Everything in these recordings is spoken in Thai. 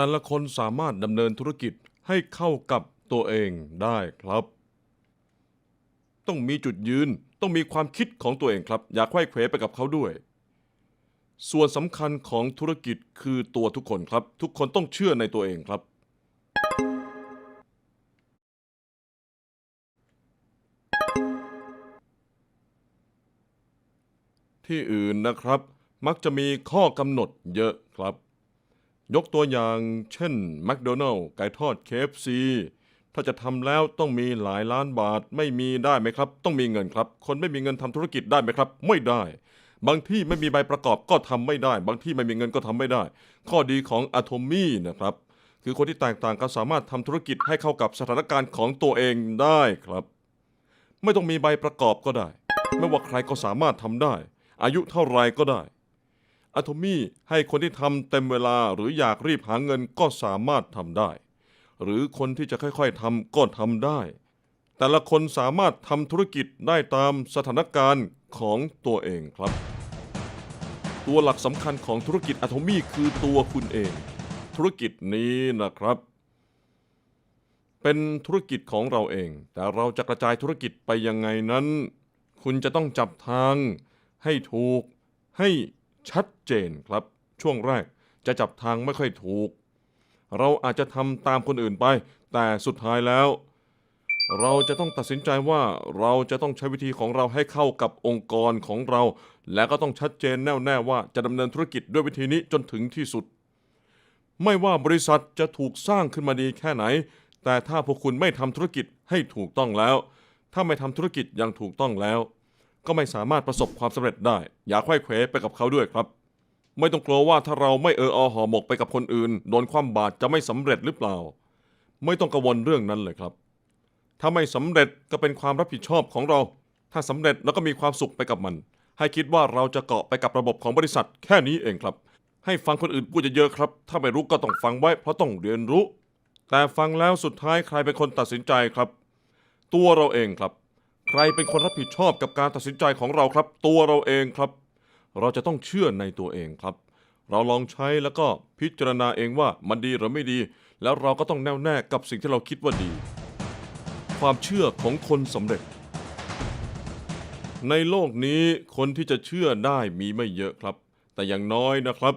แต่ละคนสามารถดำเนินธุรกิจให้เข้ากับตัวเองได้ครับ ต้องมีจุดยืนต้องมีความคิดของตัวเองครับ อย่าไขว้เขวไปกับเขาด้วย ส่วนสำคัญของธุรกิจคือตัวทุกคนครับ ทุกคนต้องเชื่อในตัวเองครับ ที่อื่นนะครับ มักจะมีข้อกำหนดเยอะครับ ยกตัวอย่างเช่นแมคโดนัลล์ไก่ทอด KFC ถ้าจะทำแล้วต้องมีหลายล้านบาทไม่มีได้ไหมครับ ต้องมีเงินครับ คนไม่มีเงินทำธุรกิจได้ไหมครับ ไม่ได้ บางที่ไม่มีใบประกอบก็ทำไม่ได้ บางที่ไม่มีเงินก็ทำไม่ได้ ข้อดีของอะโทมี่นะครับ คือคนที่แตกต่างกันสามารถทำธุรกิจให้เข้ากับสถานการณ์ของตัวเองได้ครับ ไม่ต้องมีใบประกอบก็ได้ ไม่ว่าใครก็สามารถทำได้ อายุเท่าไรก็ได้ อะโทมี่ให้คนที่ทำเต็มเวลาหรืออยากรีบหาเงินก็สามารถทำได้ หรือคนที่จะค่อยๆทำก็ทำได้ แต่ละคนสามารถทำธุรกิจได้ตามสถานการณ์ของตัวเองครับ ตัวหลักสำคัญของธุรกิจอะโทมี่คือตัวคุณเอง ธุรกิจนี้นะครับ เป็นธุรกิจของเราเอง แต่เราจะกระจายธุรกิจไปยังไงนั้น คุณจะต้องจับทาง ให้ถูกให้ ชัดเจนครับ ช่วงแรกจะจับทางไม่ค่อยถูก เราอาจจะทำตามคนอื่นไป แต่สุดท้ายแล้ว เราจะต้องตัดสินใจว่าเราจะต้องใช้วิธีของเราให้เข้ากับองค์กรของเรา และก็ต้องชัดเจนแน่วแน่ว่าจะดำเนินธุรกิจด้วยวิธีนี้จนถึงที่สุด ไม่ว่าบริษัทจะถูกสร้างขึ้นมาดีแค่ไหน แต่ถ้าพวกคุณไม่ทำธุรกิจให้ถูกต้องแล้ว ถ้าไม่ทำธุรกิจอย่างถูกต้องแล้ว ก็ไม่สามารถประสบความสำเร็จได้ อย่าไขว้เขวไปกับเขาด้วยครับ ไม่ต้องกลัวว่าถ้าเราไม่เอออห่อหมกไปกับคนอื่นโดนความบาดจะไม่สำเร็จหรือเปล่า ไม่ต้องกังวลเรื่องนั้นเลยครับ ถ้าไม่สำเร็จก็เป็นความรับผิดชอบของเรา ถ้าสำเร็จแล้วก็มีความสุขไปกับมัน ให้คิดว่าเราจะเกาะไปกับระบบของบริษัท แค่นี้เองครับ ให้ฟังคนอื่นพูดเยอะๆครับ ถ้าไม่รู้ก็ต้องฟังไว้ เพราะต้องเรียนรู้ แต่ฟังแล้วสุดท้ายใครเป็นคนตัดสินใจครับ ตัวเราเองครับ ใครเป็นคนรับผิดชอบกับการตัดสินใจของเราครับ ตัวเราเองครับ เราจะต้องเชื่อในตัวเองครับ เราลองใช้แล้วก็พิจารณาเองว่ามันดีหรือไม่ดี แล้วเราก็ต้องแน่วแน่กับสิ่งที่เราคิดว่าดี ความเชื่อของคนสำเร็จ ในโลกนี้คนที่จะเชื่อได้มีไม่เยอะครับ แต่อย่างน้อยนะครับ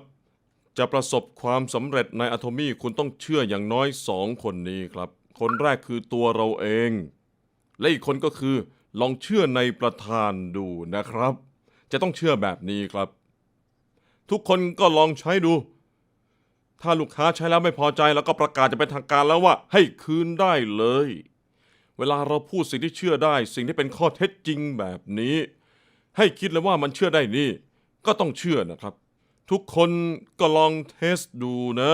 จะประสบความสำเร็จในอะโทมี่คุณต้องเชื่ออย่างน้อยสองคนนี้ครับ คนแรกคือตัวเราเอง และอีกคนก็คือ ลองเชื่อในประธานดูนะครับ จะต้องเชื่อแบบนี้ครับ ทุกคนก็ลองใช้ดู ถ้าลูกค้าใช้แล้วไม่พอใจแล้วก็ประกาศจะเป็นทางการแล้วว่า ให้คืนได้เลย เวลาเราพูดสิ่งที่เชื่อได้ สิ่งที่เป็นข้อเท็จจริงแบบนี้ ให้คิดเลยว่ามันเชื่อได้นี่ ก็ต้องเชื่อนะครับ ทุกคนก็ลองเทสดูนะ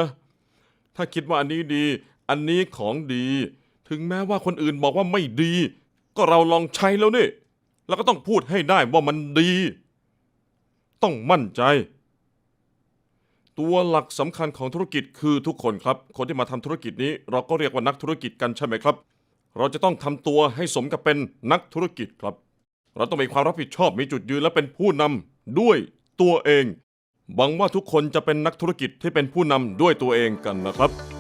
ถ้าคิดว่าอันนี้ดี อันนี้ของดี ถึงแม้ว่าคนอื่นบอกว่าไม่ดี ก็เราลองใช้แล้วนี่แล้วก็ต้องพูดให้ได้ว่ามันดี ต้องมั่นใจ ตัวหลักสำคัญของธุรกิจคือทุกคนครับ คนที่มาทำธุรกิจนี้ เราก็เรียกว่านักธุรกิจกันใช่ไหมครับ เราจะต้องทำตัวให้สมกับเป็นนักธุรกิจครับ เราต้องมีความรับผิดชอบมีจุดยืนและเป็นผู้นำด้วยตัวเองหวังว่าทุกคนจะเป็นนักธุรกิจที่เป็นผู้นำด้วยตัวเองกันนะครับ